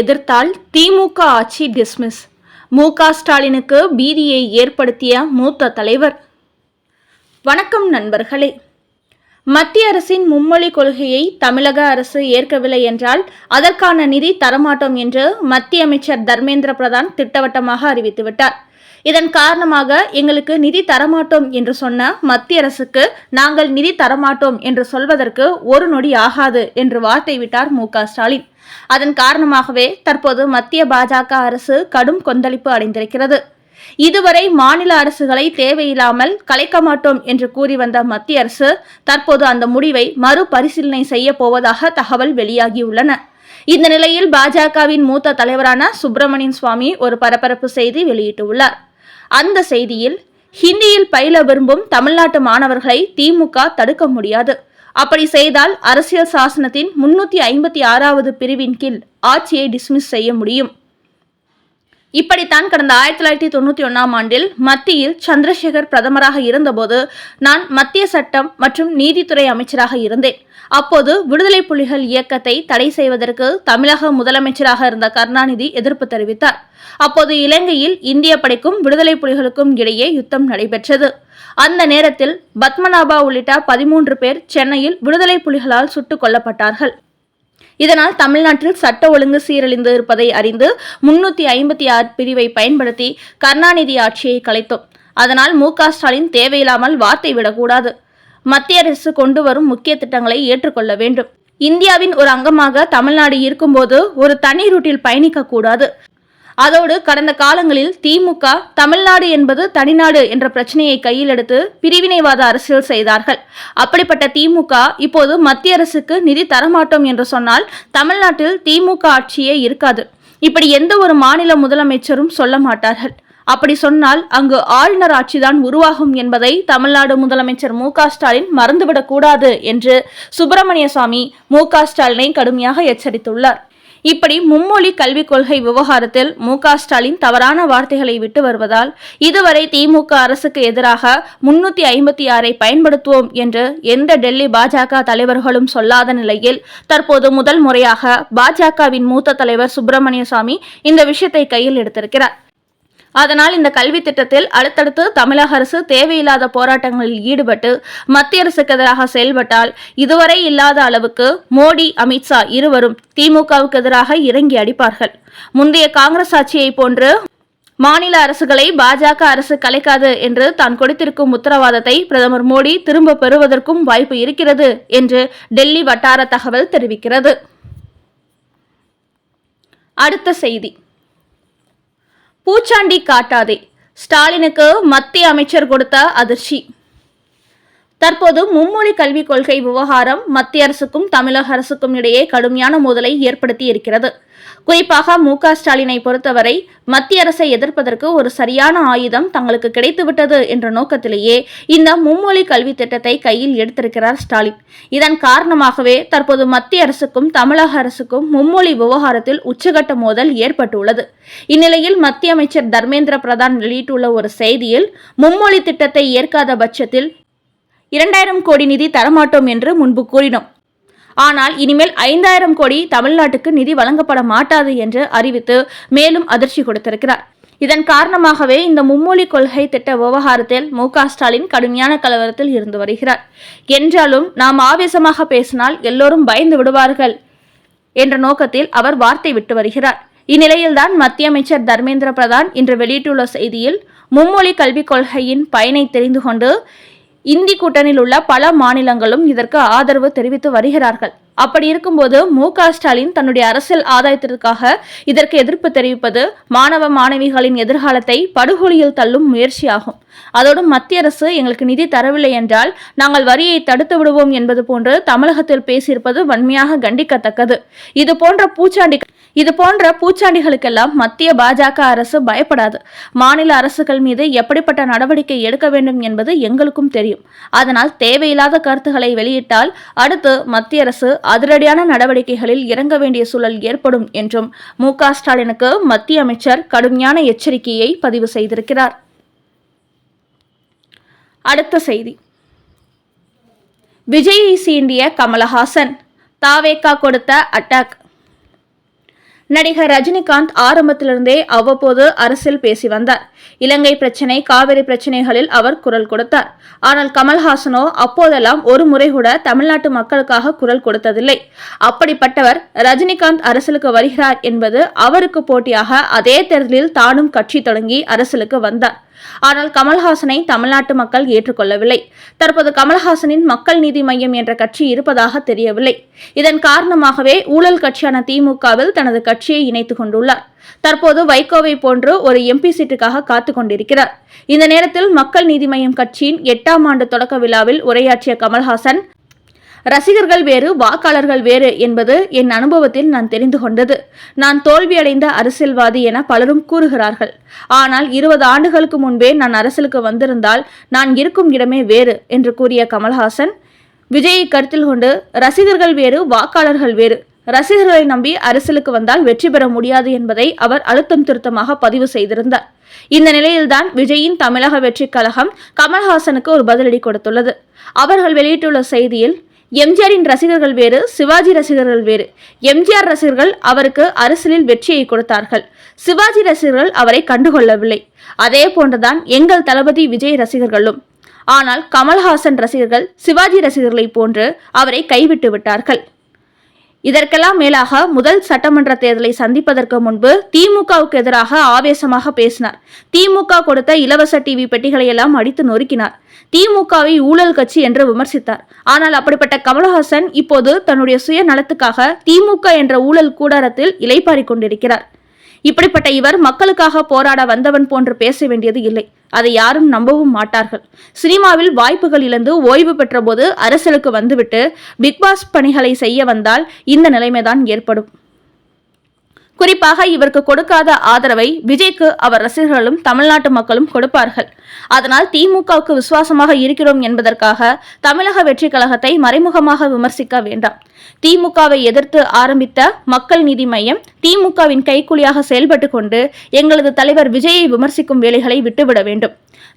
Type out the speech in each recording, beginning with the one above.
எதிர்த்தால் திமுக ஆட்சி டிஸ்மிஸ் மு க ஸ்டாலினுக்கு பீதியை ஏற்படுத்திய மூத்த தலைவர். வணக்கம் நண்பர்களே. மத்திய அரசின் மும்மொழி கொள்கையை தமிழக அரசு ஏற்கவில்லை என்றால் அதற்கான நிதி தரமாட்டோம் என்று மத்திய அமைச்சர் தர்மேந்திர பிரதான் திட்டவட்டமாக அறிவித்துவிட்டார். இதன் காரணமாக எங்களுக்கு நிதி தரமாட்டோம் என்று சொன்ன மத்திய அரசுக்கு நாங்கள் நிதி தரமாட்டோம் என்று சொல்வதற்கு ஒரு நொடி ஆகாது என்று வார்த்தை விட்டார் மு ஸ்டாலின். அதன் காரணமாகவே தற்போது மத்திய பாஜக அரசு கடும் கொந்தளிப்பு அடைந்திருக்கிறது. இதுவரை மாநில அரசுகளை தேவையில்லாமல் கலைக்க மாட்டோம் என்று கூறி வந்த மத்திய அரசு தற்போது அந்த முடிவை மறுபரிசீலனை செய்ய போவதாக தகவல் வெளியாகியுள்ளன. இந்த நிலையில் பாஜகவின் மூத்த தலைவரான சுப்பிரமணியன் சுவாமி ஒரு பரபரப்பு செய்தி வெளியிட்டுள்ளார். அந்த செய்தியில் ஹிந்தியில் பயில விரும்பும் தமிழ்நாட்டு மாணவர்களை திமுக தடுக்க முடியாது. அப்படி செய்தால் அரசியல் சாசனத்தின் முன்னூத்தி ஐம்பத்தி ஆறாவது பிரிவின் கீழ் ஆட்சியை டிஸ்மிஸ் செய்ய முடியும். இப்படித்தான் கடந்த ஆயிரத்தி தொள்ளாயிரத்தி தொண்ணூற்றி ஒன்றாம் ஆண்டில் மத்தியில் சந்திரசேகர் பிரதமராக இருந்தபோது நான் மத்திய சட்டம் மற்றும் நீதித்துறை அமைச்சராக இருந்தேன். அப்போது விடுதலை புலிகள் இயக்கத்தை தடை செய்வதற்கு தமிழக முதலமைச்சராக இருந்த கருணாநிதி எதிர்ப்பு தெரிவித்தார். அப்போது இலங்கையில் இந்திய படைக்கும் விடுதலை புலிகளுக்கும் இடையே யுத்தம் நடைபெற்றது. அந்த நேரத்தில் பத்மநாபா உள்ளிட்ட பதிமூன்று பேர் சென்னையில் விடுதலை புலிகளால் சுட்டுக் கொல்லப்பட்டார்கள். இதனால் தமிழ்நாட்டில் சட்ட ஒழுங்கு சீரழிந்து இருப்பதை அறிந்து முன்னூத்தி ஐம்பத்தி ஆறு பிரிவை பயன்படுத்தி கருணாநிதி ஆட்சியை கலைத்தோம். அதனால் மு ஸ்டாலின் தேவையில்லாமல் வார்த்தை விடக்கூடாது. மத்திய அரசு கொண்டு வரும் முக்கிய திட்டங்களை ஏற்றுக்கொள்ள வேண்டும். இந்தியாவின் ஒரு அங்கமாக தமிழ்நாடு இருக்கும்போது ஒரு தனி ரூட்டில் பயணிக்க கூடாது அதோடு கடந்த காலங்களில் திமுக தமிழ்நாடு என்பது தனிநாடு என்ற பிரச்சனையை கையில் எடுத்து பிரிவினைவாத அரசியல் செய்தார்கள். அப்படிப்பட்ட திமுக இப்போது மத்திய அரசுக்கு நிதி தரமாட்டோம் என்று சொன்னால் தமிழ்நாட்டில் திமுக ஆட்சியே இருக்காது. இப்படி எந்த ஒரு மாநில முதலமைச்சரும் சொல்ல மாட்டார்கள். அப்படி சொன்னால் அங்கு ஆளுநர் ஆட்சிதான் உருவாகும் என்பதை தமிழ்நாடு முதலமைச்சர் மு ஸ்டாலின் மறந்துவிடக்கூடாது என்று சுப்பிரமணிய சுவாமி மு ஸ்டாலினை கடுமையாக எச்சரித்துள்ளார். இப்படி மும்மொழி கல்விக் கொள்கை விவகாரத்தில் மு ஸ்டாலின் தவறான வார்த்தைகளை விட்டு வருவதால் இதுவரை திமுக அரசுக்கு எதிராக முன்னூத்தி ஐம்பத்தி ஆறை பயன்படுத்துவோம் என்று எந்த டெல்லி பாஜக தலைவர்களும் சொல்லாத நிலையில் தற்போது முதல் முறையாக பாஜகவின் மூத்த தலைவர் சுப்பிரமணிய சுவாமி இந்த விஷயத்தை கையில் எடுத்திருக்கிறார். அதனால் இந்த கல்வி திட்டத்தில் அடுத்தடுத்து தமிழக அரசு தேவையில்லாத போராட்டங்களில் ஈடுபட்டு மத்திய அரசுக்கு எதிராக செயல்பட்டால் இதுவரை இல்லாத அளவுக்கு மோடி அமித்ஷா இருவரும் திமுகவுக்கு எதிராக இறங்கி அடிப்பார்கள். முந்தைய காங்கிரஸ் ஆட்சியை போன்று மாநில அரசுகளை பாஜக அரசு கலைக்காது என்று தான் கொடுத்திருக்கும் உத்தரவாதத்தை பிரதமர் மோடி திரும்ப பெறுவதற்கும் வாய்ப்பு இருக்கிறது என்று டெல்லி வட்டார தகவல் தெரிவிக்கிறது. அடுத்த செய்தி. பூச்சாண்டி காட்டாதே. ஸ்டாலினுக்கு மத்திய அமைச்சர் கொடுத்த அதிர்ச்சி. தற்போது மும்மொழி கல்விக் கொள்கை விவகாரம் மத்திய அரசுக்கும் தமிழக அரசுக்கும் இடையே கடுமையான மோதலை ஏற்படுத்தி இருக்கிறது. குறிப்பாக மு. ஸ்டாலினை பொறுத்தவரை மத்திய அரசை எதிர்ப்பதற்கு ஒரு சரியான ஆயுதம் தங்களுக்கு கிடைத்துவிட்டது என்ற நோக்கத்திலேயே இந்த மும்மொழி கல்வி திட்டத்தை கையில் எடுத்திருக்கிறார் ஸ்டாலின். இதன் காரணமாகவே தற்போது மத்திய அரசுக்கும் தமிழக அரசுக்கும் மும்மொழி விவகாரத்தில் உச்சகட்ட மோதல் ஏற்பட்டுள்ளது. இந்நிலையில் மத்திய அமைச்சர் தர்மேந்திர பிரதான் வெளியிட்டுள்ள ஒரு செய்தியில் மும்மொழி திட்டத்தை ஏற்காத பட்சத்தில் இரண்டாயிரம் கோடி நிதி தரமாட்டோம் என்று முன்பு கூறினோம். ஆனால் இனிமேல் ஐந்தாயிரம் கோடி தமிழ்நாட்டுக்கு நிதி வழங்கப்பட மாட்டாது என்று அறிவித்து மேலும் அதிர்ச்சி கொடுத்திருக்கிறார். இதன் காரணமாகவே இந்த மும்மொழி கொள்கை திட்ட விவகாரத்தில் மு ஸ்டாலின் கடுமையான கலவரத்தில் இருந்து வருகிறார். என்றாலும் நாம் ஆவேசமாக பேசினால் எல்லோரும் பயந்து விடுவார்கள் என்ற நோக்கத்தில் அவர் வார்த்தை விட்டு வருகிறார். இந்நிலையில்தான் மத்திய அமைச்சர் தர்மேந்திர பிரதான் இன்று வெளியிட்டுள்ள செய்தியில் மும்மொழி கல்விக் கொள்கையின் பயனை தெரிந்து கொண்டு இந்தி கூட்டணியில் உள்ள பல மாநிலங்களும் இதற்கு ஆதரவு தெரிவித்து வருகிறார்கள். அப்படி இருக்கும்போது மு ஸ்டாலின் தன்னுடைய அரசியல் ஆதாயத்திற்காக இதற்கு எதிர்ப்பு தெரிவிப்பது மாணவ மாணவிகளின் எதிர்காலத்தை படுகொலியில் தள்ளும் முயற்சியாகும். அதோடு மத்திய அரசு எங்களுக்கு நிதி தரவில்லை என்றால் நாங்கள் வரியை தடுத்து விடுவோம் என்பது போன்று தமிழகத்தில் பேசியிருப்பது வன்மையாக கண்டிக்கத்தக்கது. இது போன்ற பூச்சாண்டி இது போன்ற பூச்சாண்டிகளுக்கெல்லாம் மத்திய பாஜக அரசு பயப்படாது. மாநில அரசுகள் மீது எப்படிப்பட்ட நடவடிக்கை எடுக்க வேண்டும் என்பது எங்களுக்கும் தெரியும். அதனால் தேவையில்லாத கருத்துக்களை வெளியிட்டால் அடுத்து மத்திய அரசு அதிரடியான நடவடிக்கைகளில் இறங்க வேண்டிய சூழல் ஏற்படும் என்றும் மு ஸ்டாலினுக்கு மத்திய அமைச்சர் கடுமையான எச்சரிக்கையை பதிவு செய்திருக்கிறார். அடுத்த செய்தி. விஜய் சீண்டிய கமலஹாசன் தாவேக்கா கொடுத்த அட்டாக். நடிகர் ரஜினிகாந்த் ஆரம்பத்திலிருந்தே அவ்வப்போது அரசியல் பேசி வந்தார். இலங்கை பிரச்சினை காவிரி பிரச்சினைகளில் அவர் குரல் கொடுத்தார். ஆனால் கமல்ஹாசனோ அப்போதெல்லாம் ஒரு முறை கூட தமிழ்நாட்டு மக்களுக்காக குரல் கொடுத்ததில்லை. அப்படிப்பட்டவர் ரஜினிகாந்த் அரசியலுக்கு வருகிறார் என்பது அவருக்கு போட்டியாக அதே தேர்தலில் தானும் கட்சி தொடங்கி அரசியலுக்கு வந்தார். ஆனால் கமல்ஹாசனை தமிழ்நாட்டு மக்கள் ஏற்றுக்கொள்ளவில்லை. தற்போது கமல்ஹாசனின் மக்கள் நீதி மையம் என்ற கட்சி இருப்பதாக தெரியவில்லை. இதன் காரணமாகவே ஊழல் கட்சியான திமுகவில் தனது கட்சியை இணைத்துக் கொண்டுள்ளார். தற்போது வைகோவை போன்று ஒரு எம்பி சீட்டுக்காக காத்து கொண்டிருக்கிறார். இந்த நேரத்தில் மக்கள் நீதி மையம் கட்சியின் எட்டாம் ஆண்டு தொடக்க விழாவில் உரையாற்றிய கமல்ஹாசன் ரசிகர்கள் வேறு வாக்காளர்கள் வேறு என்பது என் அனுபவத்தில் நான் தெரிந்து கொண்டது. நான் தோல்வியடைந்த அரசியல்வாதி என பலரும் கூறுகிறார்கள். ஆனால் இருபது ஆண்டுகளுக்கு முன்பே நான் அரசியலுக்கு வந்திருந்தால் நான் இருக்கும் இடமே வேறு என்று கூறிய கமல்ஹாசன் விஜயை கருத்தில் கொண்டு ரசிகர்கள் வேறு வாக்காளர்கள் வேறு. ரசிகர்களை நம்பி அரசியலுக்கு வந்தால் வெற்றி பெற முடியாது என்பதை அவர் அழுத்தம் திருத்தமாக பதிவு செய்திருந்தார். இந்த நிலையில்தான் விஜயின் தமிழக வெற்றி கழகம் கமல்ஹாசனுக்கு ஒரு பதிலடி கொடுத்துள்ளது. அவர்கள் வெளியிட்டுள்ள செய்தியில் எம்ஜிஆரின் ரசிகர்கள் வேறு சிவாஜி ரசிகர்கள் வேறு. எம்ஜிஆர் ரசிகர்கள் அவருக்கு அரசியலில் வெற்றியை கொடுத்தார்கள். சிவாஜி ரசிகர்கள் அவரை கண்டுகொள்ளவில்லை. அதே போன்றுதான் எங்கள் தளபதி விஜய் ரசிகர்களும். ஆனால் கமல்ஹாசன் ரசிகர்கள் சிவாஜி ரசிகர்களைப் போன்று அவரை கைவிட்டு விட்டார்கள். இதற்கெல்லாம் மேலாக முதல் சட்டமன்ற தேர்தலை சந்திப்பதற்கு முன்பு திமுகவுக்கு எதிராக ஆவேசமாக பேசினார். திமுக கொடுத்த இலவச டிவி பெட்டிகளை எல்லாம் அடித்து நொறுக்கினார். திமுகவை ஊழல் கட்சி என்று விமர்சித்தார். ஆனால் அப்படிப்பட்ட கமலஹாசன் இப்போது தன்னுடைய சுய நலத்துக்காக திமுக என்ற ஊழல் கூடாரத்தில் இலைப்பாரி கொண்டிருக்கிறார். இப்படிப்பட்ட இவர் மக்களுக்காக போராட வந்தவன் போன்று பேச வேண்டியது இல்லை. அதை யாரும் நம்பவும் மாட்டார்கள். சினிமாவில் வாய்ப்புகள் இழந்து ஓய்வு பெற்றபோது அரசியலுக்கு வந்துவிட்டு பிக்பாஸ் பணிகளை செய்ய வந்தால் இந்த நிலைமைதான் ஏற்படும். குறிப்பாக இவருக்கு கொடுக்காத ஆதரவை விஜய்க்கு அவர் ரசிகர்களும் தமிழ்நாட்டு மக்களும் கொடுப்பார்கள். அதனால் திமுகவுக்கு விசுவாசமாக இருக்கிறோம் என்பதற்காக தமிழக வெற்றி கழகத்தை மறைமுகமாக விமர்சிக்க வேண்டாம். திமுகவை எதிர்த்து ஆரம்பித்த மக்கள் நீதி மையம் திமுகவின் கைக்குலியாக செயல்பட்டு கொண்டு எங்களது தலைவர் விஜயை விமர்சிக்கும் வேலைகளை விட்டுவிட வேண்டும்.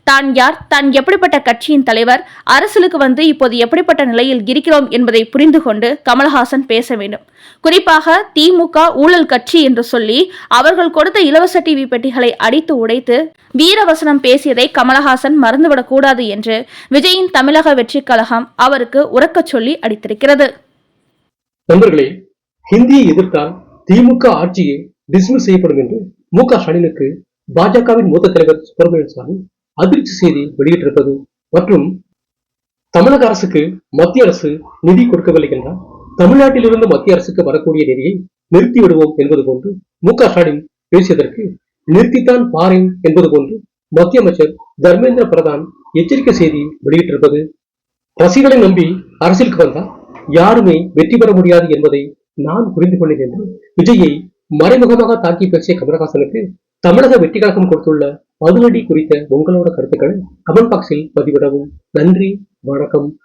தான் யார் தான் எப்படிப்பட்ட கட்சியின் தலைவர் அரசியலுக்கு வந்து இப்போது எப்படிப்பட்ட நிலையில் இருக்கிறோம் என்பதை புரிந்து கொண்டு கமல்ஹாசன் பேச வேண்டும். குறிப்பாக திமுக ஊழல் கட்சி என்று சொல்லி அவர்கள் கொடுத்த இலவச டிவி பெட்டிகளை அடித்து உடைத்து வீரவசனம் பேசியதை கமலஹாசன் மறந்துவிடக்கூடாது என்று விஜயின் தமிழக வெற்றி கழகம் அவருக்கு உறக்கச் சொல்லி அடித்திருக்கிறது. நண்பர்களே ஹிந்தியை எதிர்த்தால் திமுக ஆட்சியை டிஸ்மிஸ் செய்யப்படும் என்று மு க ஸ்டாலினுக்கு பாஜகவின் மூத்த தலைவர் சுப்பிரமணியன் சாமி அதிர்ச்சி செய்தி வெளியிட்டிருப்பது. மற்றும் தமிழக அரசுக்கு மத்திய அரசு நிதி கொடுக்கவில்லை என்றால் தமிழ்நாட்டிலிருந்து மத்திய அரசுக்கு வரக்கூடிய நிதியை நிறுத்தி விடுவோம் என்பது போன்று மு க ஸ்டாலின் பேசியதற்கு நிறுத்தித்தான் பாரேன் என்பது போன்று மத்திய அமைச்சர் தர்மேந்திர பிரதான் எச்சரிக்கை செய்தி வெளியிட்டிருப்பது. ரசிகளை நம்பி அரசியலுக்கு வந்தால் யாருமே வெற்றி பெற முடியாது என்பதை நான் புரிந்து கொண்டேன் என்று விஜயை மறைமுகமாக தாக்கி பேசிய கமலஹாசனுக்கு தமிழக வெற்றி கழகம் கொடுத்துள்ள பதிலடி குறித்த உங்களோட கருத்துக்களை கமெண்ட் பாக்ஸில் பதிவிடவும். நன்றி வணக்கம்.